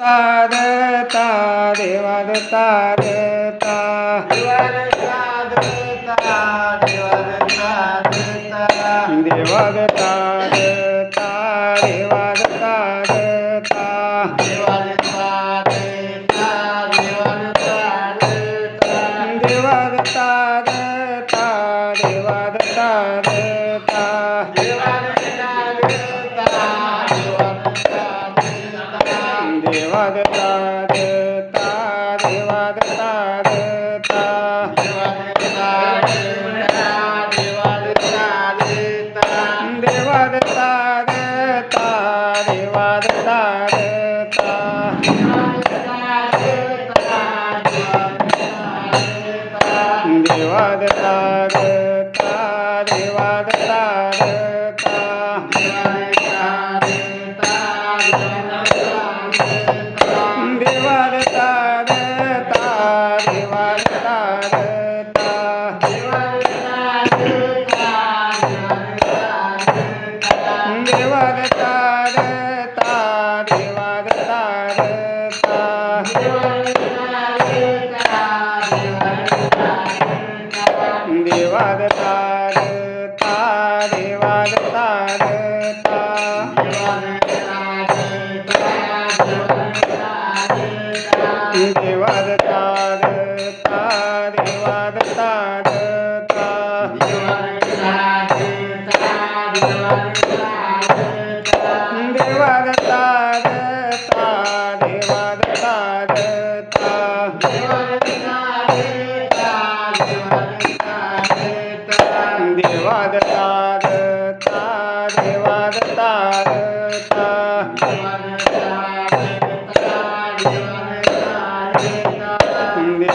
तार देवार तार देवार देवार Father.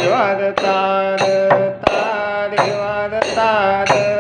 देवादता देवादता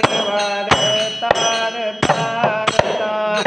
தேவாத தார தார தார.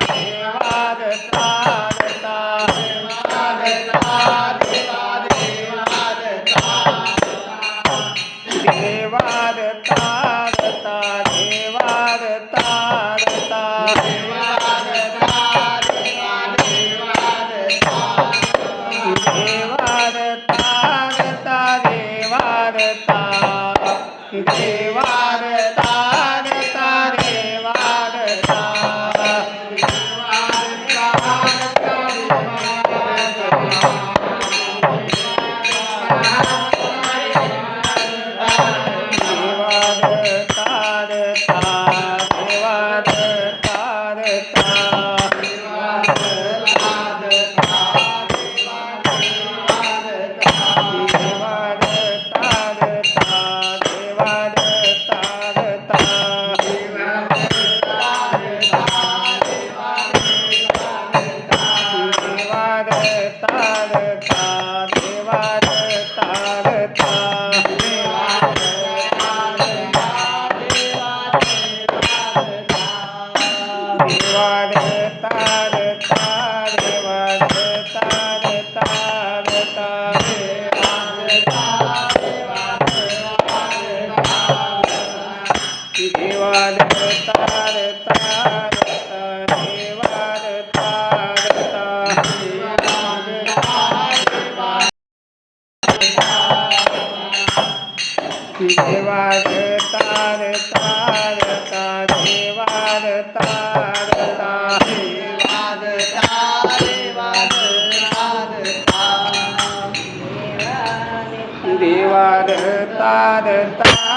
देवार तार तार